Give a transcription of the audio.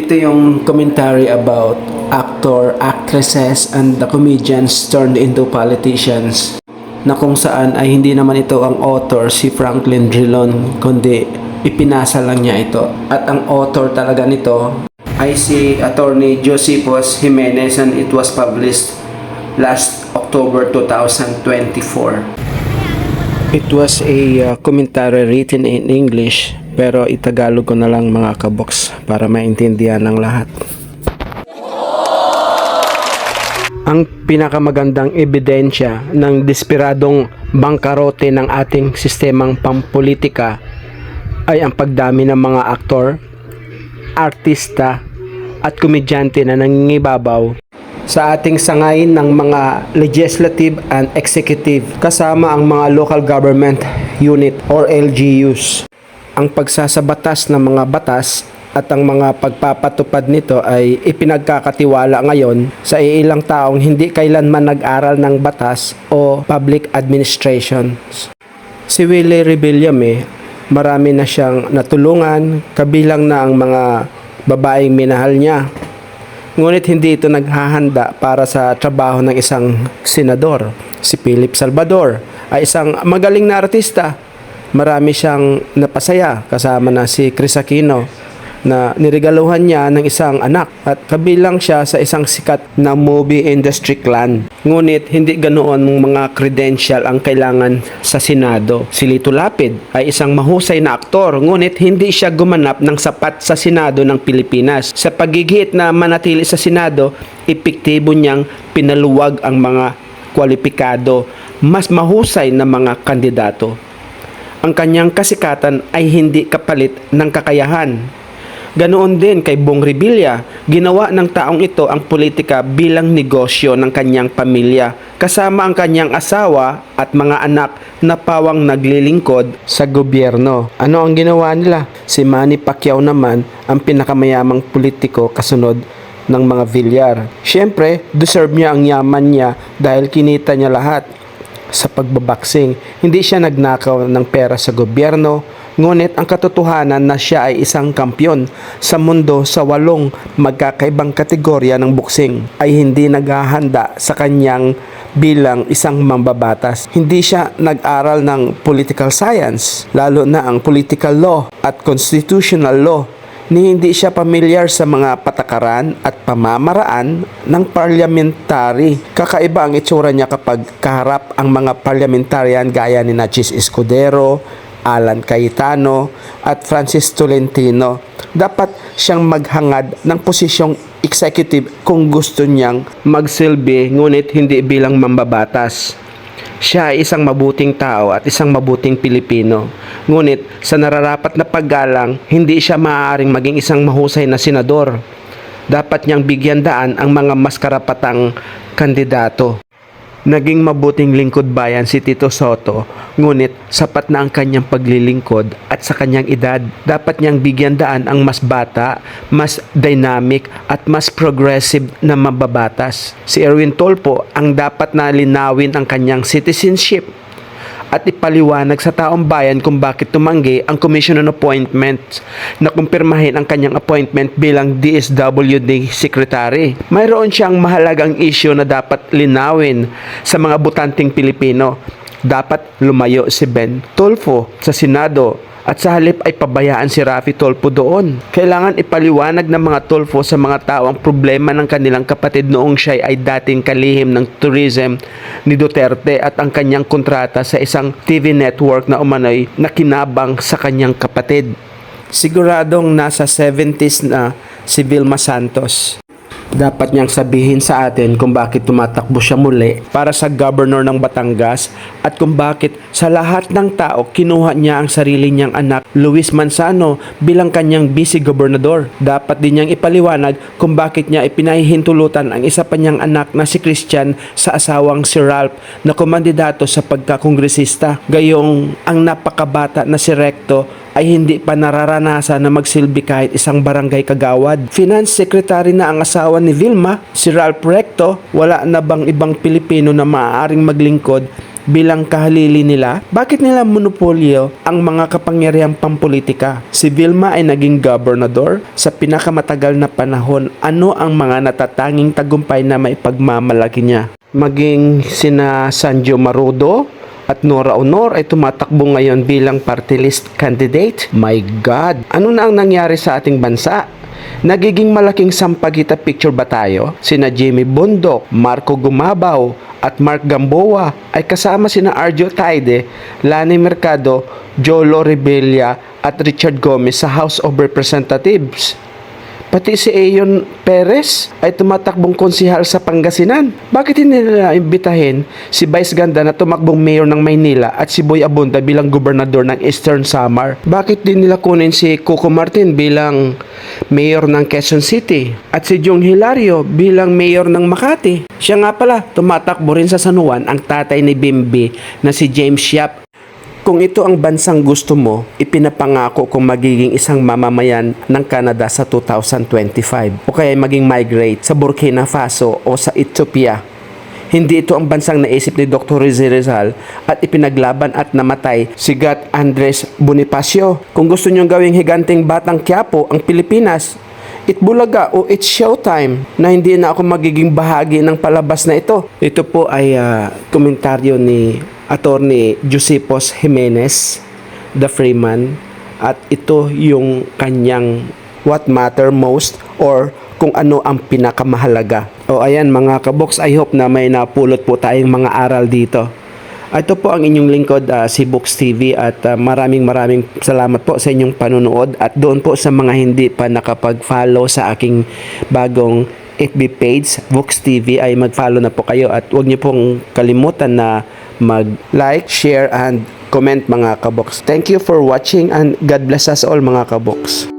Ito yung commentary about actor, actresses, and the comedians turned into politicians na kung saan ay hindi naman ito ang author si Franklin Drilon kundi ipinasa lang niya ito. At ang author talaga nito ay si attorney Josephus Jimenez and it was published last October 2024 It was a uh, commentary written in English pero itagalog ko na lang mga kabox para maintindihan ng lahat. Ang pinakamagandang ebidensya ng desperadong bangkarote ng ating sistemang pampolitika ay ang pagdami ng mga aktor, artista at komedyante na nangingibabaw sa ating sangayin ng mga legislative and executive kasama ang mga local government unit or LGUs. Ang pagsasabatas ng mga batas at ang mga pagpapatupad nito ay ipinagkakatiwala ngayon sa ilang taong hindi kailanman nag-aral ng batas o public administration. Si Willie Rebillame, marami na siyang natulungan, kabilang na ang mga babaeng minahal niya. Ngunit hindi ito naghahanda para sa trabaho ng isang senador. Si Philip Salvador ay isang magaling na artista. Marami siyang napasaya kasama na si Chris Aquino na niregaluhan niya ng isang anak at kabilang siya sa isang sikat na movie industry clan. Ngunit hindi ganoon ng mga credential ang kailangan sa Senado. Si Lito Lapid ay isang mahusay na aktor ngunit hindi siya gumanap ng sapat sa Senado ng Pilipinas. Sa pagigit na manatili sa Senado, epektibo niyang pinaluwag ang mga kwalipikado, mas mahusay na mga kandidato. Ang kanyang kasikatan ay hindi kapalit ng kakayahan Ganoon din kay Bong Revilla, ginawa ng taong ito ang politika bilang negosyo ng kanyang pamilya, kasama ang kanyang asawa at mga anak na pawang naglilingkod sa gobyerno. Ano ang ginawa nila? Si Manny Pacquiao naman ang pinakamayamang politiko kasunod ng mga Villar. Siyempre, deserve niya ang yaman niya dahil kinita niya lahat sa pagbabaksing. Hindi siya nagnakaw ng pera sa gobyerno, Ngunit ang katotohanan na siya ay isang kampyon sa mundo sa walong magkakaibang kategorya ng boxing ay hindi naghahanda sa kanyang bilang isang mambabatas. Hindi siya nag-aral ng political science, lalo na ang political law at constitutional law ni hindi siya pamilyar sa mga patakaran at pamamaraan ng parliamentary. Kakaiba ang itsura niya kapag kaharap ang mga parliamentarian gaya ni Nachis Escudero, Alan Cayetano at Francis Tolentino. Dapat siyang maghangad ng posisyong executive kung gusto niyang magsilbi ngunit hindi bilang mambabatas. Siya ay isang mabuting tao at isang mabuting Pilipino. Ngunit sa nararapat na paggalang, hindi siya maaaring maging isang mahusay na senador. Dapat niyang bigyan daan ang mga mas karapatang kandidato. Naging mabuting lingkod bayan si Tito Soto, ngunit sapat na ang kanyang paglilingkod at sa kanyang edad, dapat niyang bigyan daan ang mas bata, mas dynamic at mas progressive na mababatas. Si Erwin Tolpo ang dapat na linawin ang kanyang citizenship at ipaliwanag sa taong bayan kung bakit tumanggi ang Commission on Appointments na kumpirmahin ang kanyang appointment bilang DSWD Secretary. Mayroon siyang mahalagang issue na dapat linawin sa mga butanting Pilipino. Dapat lumayo si Ben Tulfo sa Senado at sa halip ay pabayaan si Rafi Tolpo doon. Kailangan ipaliwanag ng mga Tolfo sa mga tao ang problema ng kanilang kapatid noong siya ay dating kalihim ng tourism ni Duterte at ang kanyang kontrata sa isang TV network na umano'y nakinabang sa kanyang kapatid. Siguradong nasa 70s na si Vilma Santos. Dapat niyang sabihin sa atin kung bakit tumatakbo siya muli para sa governor ng Batangas at kung bakit sa lahat ng tao kinuha niya ang sarili niyang anak Luis Manzano bilang kanyang vice-gobernador. Dapat din niyang ipaliwanag kung bakit niya ipinahihintulutan ang isa pa niyang anak na si Christian sa asawang si Ralph na kumandidato sa pagkakongresista. Gayong ang napakabata na si Recto ay hindi pa nararanasan na magsilbi kahit isang barangay kagawad. Finance Secretary na ang asawa ni Vilma, si Ralph Recto, wala na bang ibang Pilipino na maaaring maglingkod bilang kahalili nila? Bakit nila monopolyo ang mga kapangyarihang pampolitika? Si Vilma ay naging gobernador sa pinakamatagal na panahon. Ano ang mga natatanging tagumpay na may pagmamalaki niya? Maging sina Sanjo Marudo, at Nora Honor ay tumatakbo ngayon bilang party list candidate. My God! Ano na ang nangyari sa ating bansa? Nagiging malaking sampagita picture ba tayo? Sina Jimmy Bundok, Marco Gumabaw, at Mark Gamboa ay kasama sina Arjo Taide, Lani Mercado, Jolo Rebella at Richard Gomez sa House of Representatives. Pati si Ayon Perez ay tumatakbong konsihal sa Pangasinan. Bakit hindi nila imbitahin si Vice Ganda na tumakbong mayor ng Maynila at si Boy Abunda bilang gobernador ng Eastern Samar? Bakit din nila kunin si Coco Martin bilang mayor ng Quezon City at si Jong Hilario bilang mayor ng Makati? Siya nga pala, tumatakbo rin sa San Juan ang tatay ni Bimbi na si James Yap kung ito ang bansang gusto mo, ipinapangako kung magiging isang mamamayan ng Canada sa 2025 o kaya maging migrate sa Burkina Faso o sa Ethiopia. Hindi ito ang bansang naisip ni Dr. Rizal Rizal at ipinaglaban at namatay si Gat Andres Bonifacio. Kung gusto niyong gawing higanting batang Quiapo ang Pilipinas, Itbulaga o It's Showtime na hindi na ako magiging bahagi ng palabas na ito. Ito po ay ah, komentaryo ni Attorney Josepos Jimenez, the Freeman, at ito yung kanyang what matter most or kung ano ang pinakamahalaga. O ayan mga kabox, I hope na may napulot po tayong mga aral dito. Ito po ang inyong lingkod ah, si Books TV at ah, maraming maraming salamat po sa inyong panonood at doon po sa mga hindi pa nakapag-follow sa aking bagong FB page, Books TV ay mag-follow na po kayo at huwag niyo pong kalimutan na mag-like, share and comment mga kabox. Thank you for watching and God bless us all mga kabox.